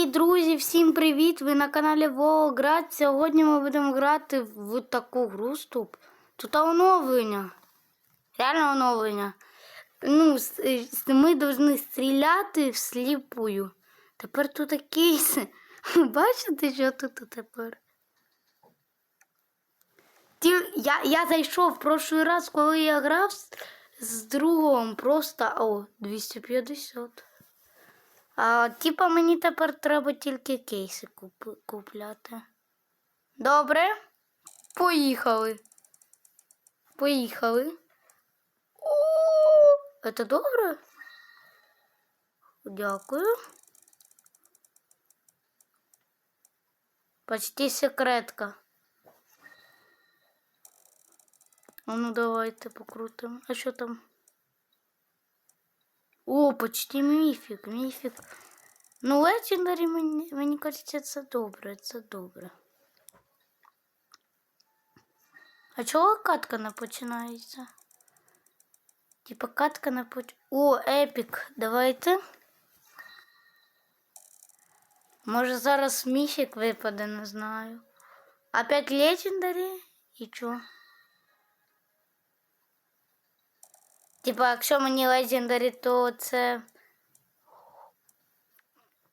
Привіт, друзі! Всім привіт! Ви на каналі Волград. Сьогодні ми будемо грати в таку гру стоп. Тут оновлення. Реально оновлення. Ну, с- ми повинні стріляти всліпую. Тепер тут кейси. Бачите, що тут тепер? Я, я зайшов в прошлий раз, коли я грав з другом, просто о, 250. А, типа мені тепер треба тільки кейси куп, купляти. Добре? Поїхали. Поїхали. О, це добре? Дякую. Почти секретка. Ну давайте покрутимо. А що там? О, почти міфік, міфік. Ну, легендарі, мені, мені кажеться, це добре, це добре. А чого катка не починається? Типа катка не поч... О, епік, давайте. Може зараз міфік випаде, не знаю. Опять легендарі? І чо? Типа, якщо мені легендарі, то це.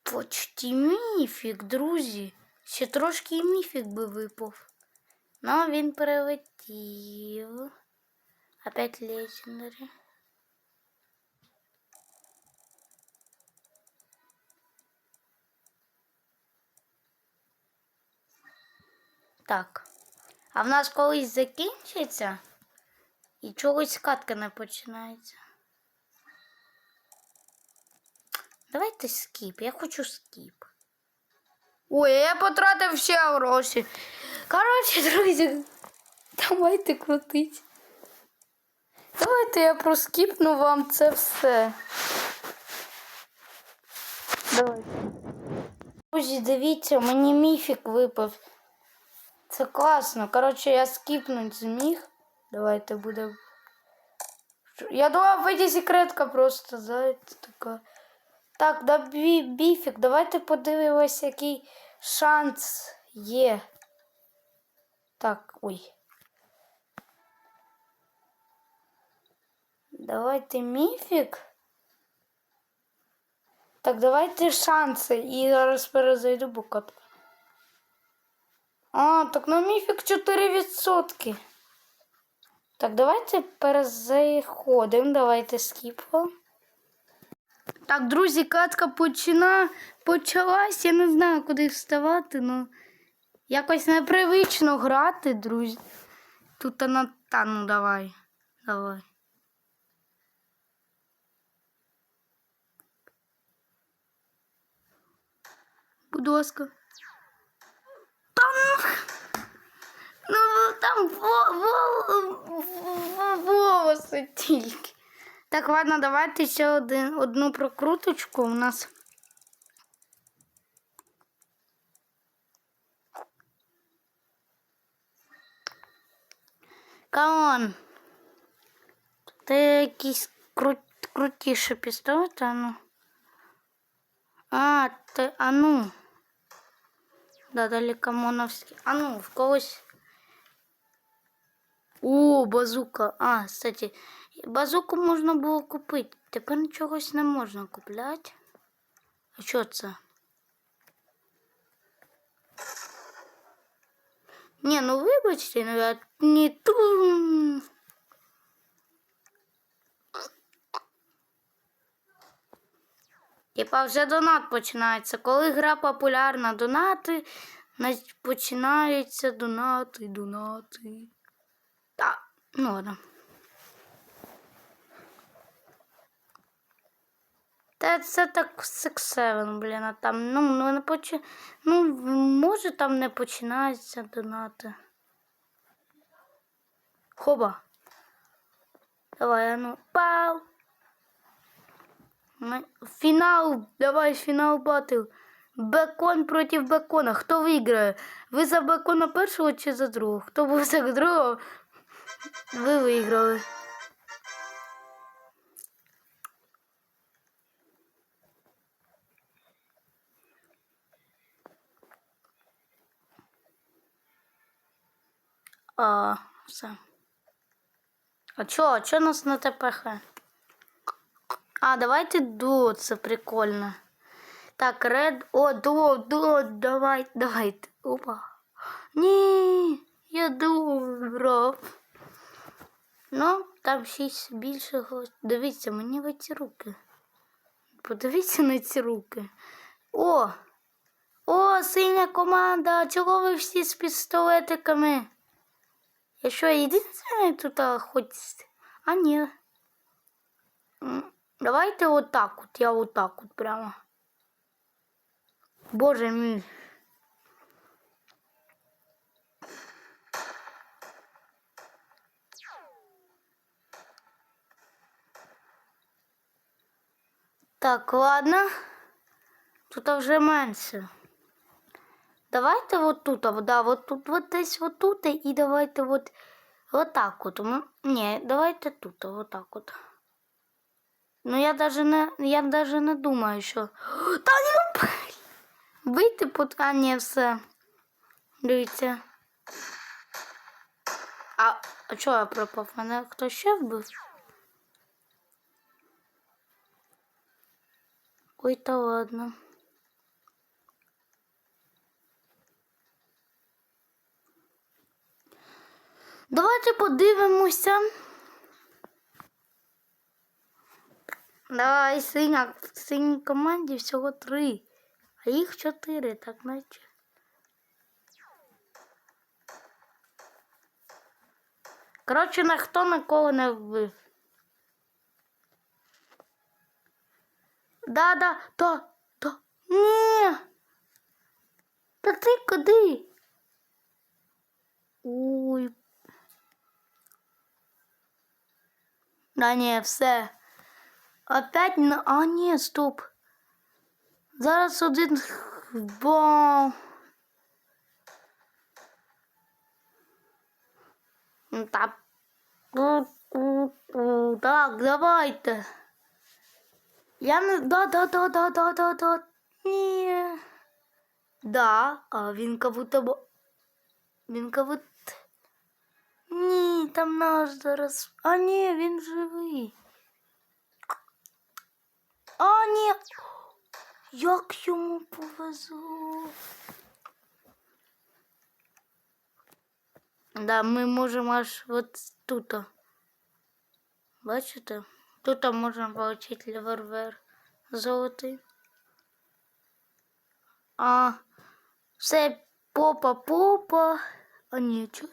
Почти міфік, друзі. Ще трошки і міфік би випав. Ну, він прилетів. Опять легендарі. Так. А в нас колись закінчиться І чогось катка не починається. Давайте скіп. Я хочу скіп. Ой, я потратив всі гроші. Коротше, друзі, давайте крутить. Давайте я проскіпну вам це все. Давайте. Друзі, дивіться, мені міфік випав. Це класно. Коротше, я скіпнуть зміг. Давайте буде. Я думав, вийде секретка просто, знаєте, така. Так, да бі, біфік, давайте подивимось, який шанс є. Так, ой. Давайте міфік. Так, давайте шанси. І зараз перезайду букатку. А, так на міфік 4%. Так, давайте перезаходимо. Давайте скіпо. Так, друзі, катка почина... почалась. Я не знаю, куди вставати, ну якось непривично грати, друзі. Тут на та ну давай. Давай. Будь ласка. Там. Ну, там во, во, во, волоси тільки. Так, ладно, давайте ще один, одну прокруточку у нас. Камон. Ти якийсь крут, крутіший пістолет, а ну. А, ти, а ну. Да, далі камоновський. А ну, в когось. О, базука. А, кстати, базуку можна було купити. Тепер чогось не можна купляти. А що це? Ні, ну вибачте, ну я не ту. Типа вже донат починається. Коли гра популярна, донати починаються донати, донати. Ну ладно. Та це так сексевен, блін, а там, ну, ну не почи... Ну, може там не починаються донати. Хоба. Давай, а ну. Пау. Фінал, давай, фінал батл. Бекон проти бекона. Хто виграє? Ви за бекона першого чи за другого? Хто був за другого? Вы выиграли А, все. А чо, а чо нас на ТПХ? А, давайте дуо, це прикольно. Так, ред. О, дуо, дуо, давай, давайте. Опа. не я дуо брав. Ну, там шість більшого. Дивіться, мені в ці руки. Подивіться на ці руки. О! О, синя команда! Чого ви всі з пістолетиками? Я що, єдиний тут хоч. А ні. Давайте отак от, я отак от прямо. Боже мій. Так, ладно. Тут вже менше. Давайте вот тут, да, вот тут, вот десь вот тут, і давайте вот, вот так от. Ні, давайте тут, вот так от. Ну я даже не, я даже не думаю, що... Та блін. Вийти под... А, ні, все. Дивіться. А, а чого я пропав? Мене хто ще вбив? Ой, та ладно. Давайте подивимося. Давай, синя, в синій команді всього три, а їх чотири, так наче. Коротше, ніхто нікого не вбив. Да, да, то, то. Ні. Та ти куди? Ой. Да ні, все. Опять на. А, ні, стоп. Зараз один. Бо. Ну, Та. Так, давайте. Я не. Да, да, да, да, да, да, да. Ні. Да, а він как будто бо. Він как будто. Ні, там наш зараз. А ні, він живий. А, ні. Як йому повезло. Да, ми можемо аж от тут. Бачите? Тут можна отримати револьвер золотий. А, все попа попа. А ні, чого?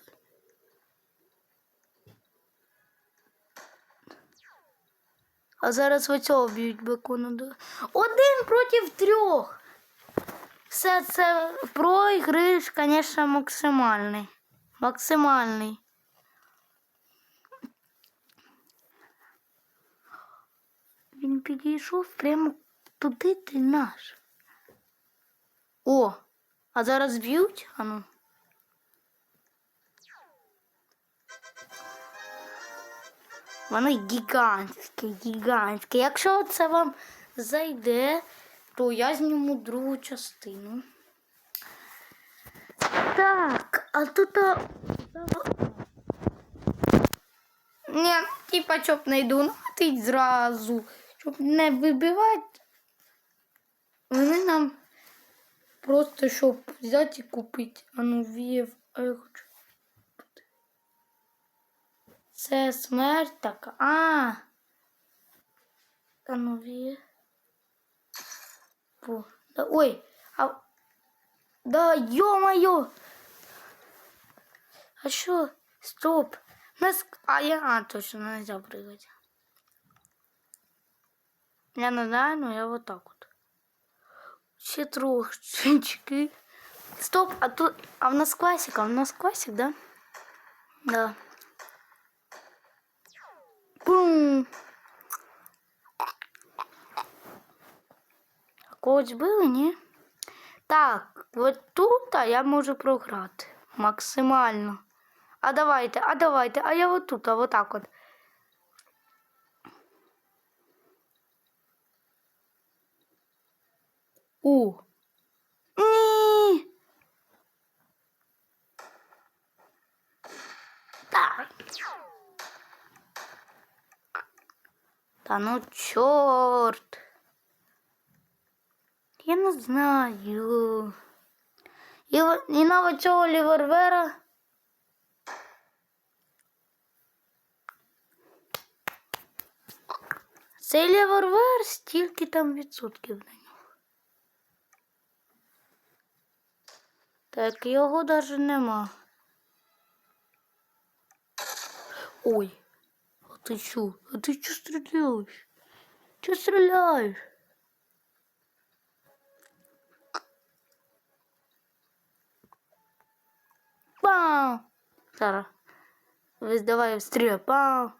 А зараз оцього б'ють бекону. Один проти трьох. Все це проігриш, звісно, максимальний. Максимальний. Він підійшов прямо туди, де наш. О, а зараз б'ють? Ану. Воно гігантське, гігантське. Якщо це вам зайде, то я зніму другу частину. Так, а тут. а, Ні, типа, щоб не йду натить зразу, щоб не вибивати. Вони нам просто щоб взяти і купити. А ну вів. А я хочу. Це смерть така. А. А ну ві. Фу. Да, ой, а. Да, ё-моё! А що? Стоп. Нас... А я а, точно нельзя прыгать. Я не знаю, но я вот так вот. Ще трошечки. Стоп, а тут... А в нас классика, у нас классик, да? Да. Бум. Когось били, ні? Так, от тут а я можу програти. Максимально. А давайте, а давайте, а я вот тут, а вот так от. У. Ні. Та ну чорт. Я не знаю. І, і навіть цього лівервера. Цей лівервер стільки там відсотків на Так його навіть нема. Ой, а ти чо? А ти чо стріляєш? Чо стріляєш? Пау! Зараз. Весь давай стріляй. Пау!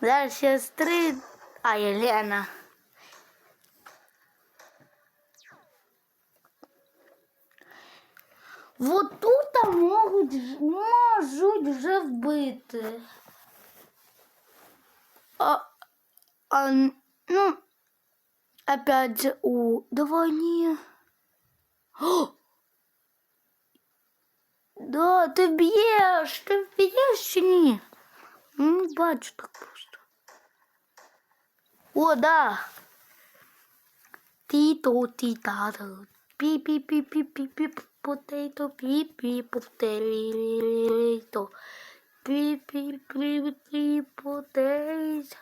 Зараз ще стрі... А, Єлена. Вот тут можуть, ж- можуть вже вбити. А, а, н- ну, опять же, у, давай не. О! Да, ти б'єш, ти б'єш чи ні? Ну, Не бачу так просто. О, да. Тіто, тітато. пі Потейто. пі пі пі пі потейто.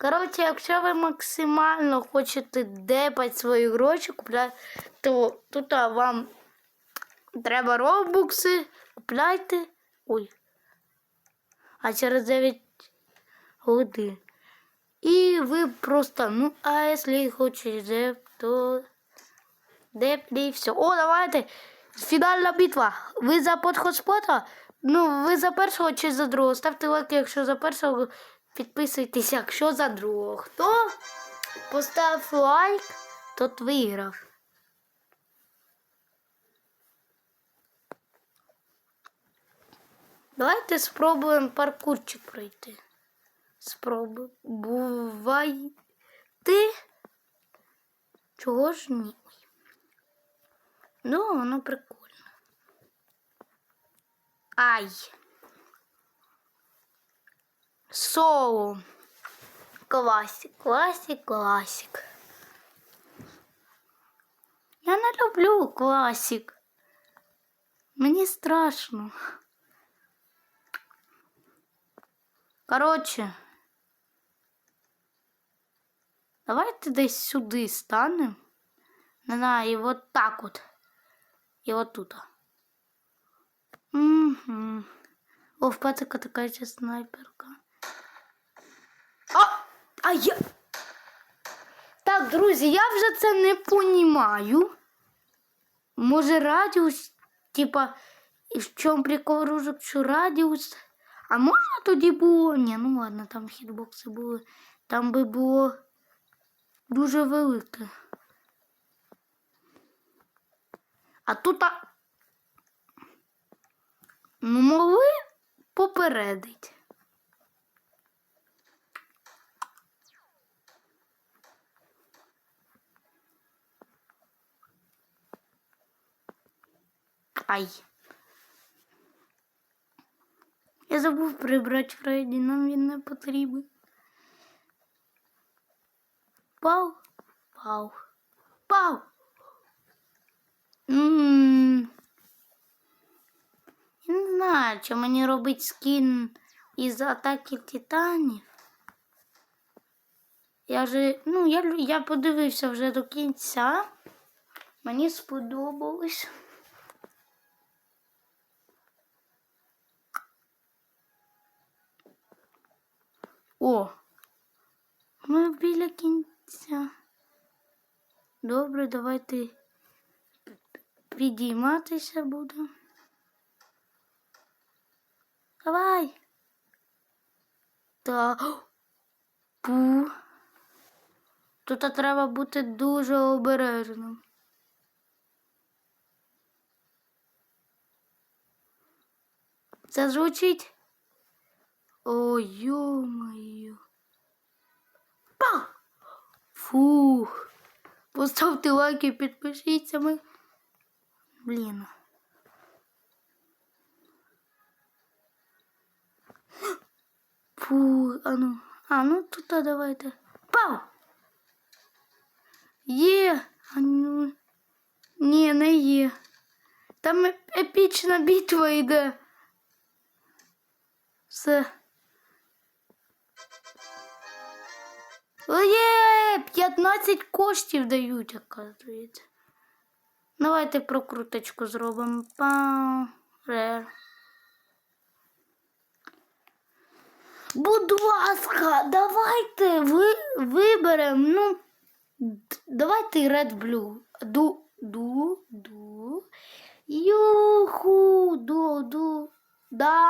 Коротше, якщо ви максимально хочете депати свої гроші, купляйте, то тут вам треба робукси, купляйте. Ой. А через 9 годин. І ви просто, ну, а якщо хочете деп, то деп і все. О, давайте! Фінальна битва. Ви за подхоспота? Ну, ви за першого чи за другого? Ставте лайк, якщо за першого, підписуйтесь, якщо за другого. Хто постав лайк, тот виграв. Давайте спробуємо паркурчик пройти. Спробуй. Бувай. Ти? Чого ж ні? Ну, воно прикольно. Ай. Соло. Класик, класик, класик. Я не люблю класик. Мені страшно. Коротше. Давайте десь сюди станемо. Не знаю, і от так от. І от тут. Угу. О, в пацика така ще снайперка. А! А я. Так, друзі, я вже це не понімаю. Може, радіус, типа, в чому прикол ружок, що радіус. А можна тоді було? Ні, ну ладно, там хітбокси були. Там би було дуже велике. А тут. Ну, могли попередить. Ай. Я забув прибрати Фредді, нам він не потрібен. Пау, пау. М. Я не знаю, чи мені робить скін із атаки титанів. Я же, ну, я, я подивився вже до кінця. Мені сподобалось. О, ми біля кінця. Добре, давайте підійматися будемо. Давай. Та. Пу. Тут треба бути дуже обережним. Це звучить. Ой, ё-моё. Па! Фух. Поставте лайки, підпишіться. Ми... Блін. Фу, а ну, а ну тут давайте. Пау! Є. А ну. Ні, не є. Там е- епічна битва йде. Все. Є! 15 коштів дають, оказується. Давайте прокруточку зробимо. Пау. Рер. Будь ласка, давайте ви, виберемо. Ну, давайте Red Blue. Ду, ду, ду. Юху, ду, ду. Да,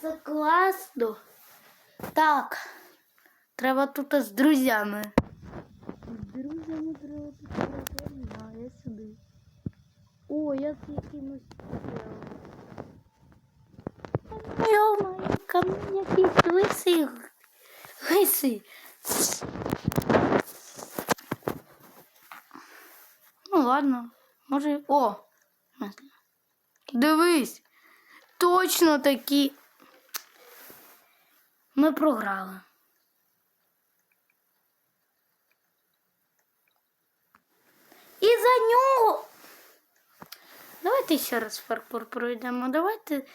це класно. Так. Треба тут з друзями. З друзями треба тут. Я сюди. О, я з якимось. Мне якийсь лисий. Лисий. Ну ладно, може. О! Дивись. Точно такі. Ми програли. І за нього. Давайте ще раз фаркур пройдемо. Давайте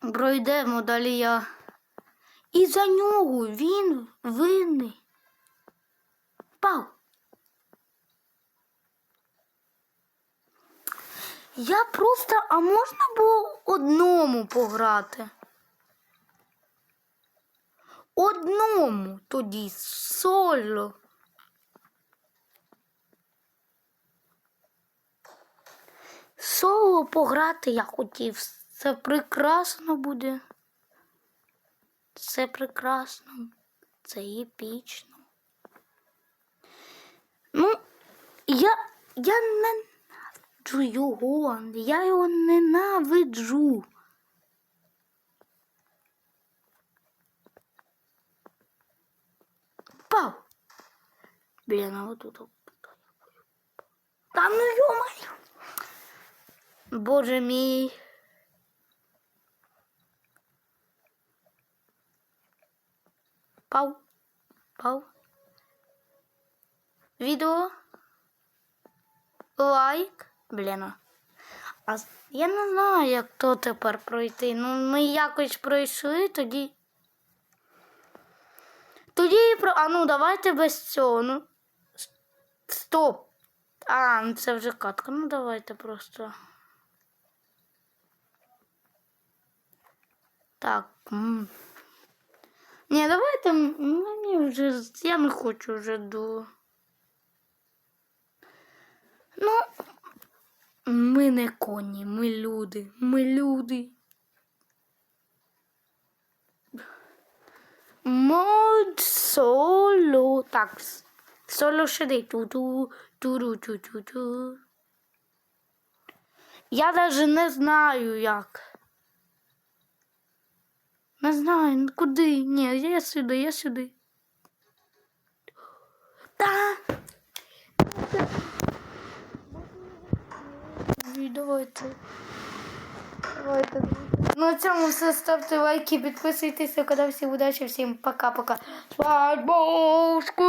пройдемо далі я. І за нього він винний. Пау. Я просто, а можна було одному пограти? Одному тоді соло. Соло пограти я хотів. Це прекрасно буде. Це прекрасно. Це епічно. Ну, я, я ненавиджу його. Я його ненавиджу. Пау. Блін, а отут. Та ну ё-моё. Боже мій. Пау. Пау. Відео. Лайк. Блін. А я не знаю, як то тепер пройти. Ну, ми якось пройшли, тоді. Тоді і про. А ну давайте без цього. Ну. Стоп. А, ну це вже катка. Ну давайте просто. Так. Ні, давайте мені вже. Я не хочу вже до. Ну. Ми не коні, ми люди. Ми люди. Мод соло. Так. Соло шиди. Ту-ту, ту-ру-ту-ту-ту. Я навіть не знаю як. Не знаю, ну куди? Ні, я сюди, я сюди. Та. Давайте. Давайте. Ну, на цьому все. Ставте лайки, підписуйтесь канал. Всім удачі, всім пока-пока. Свадьбовську.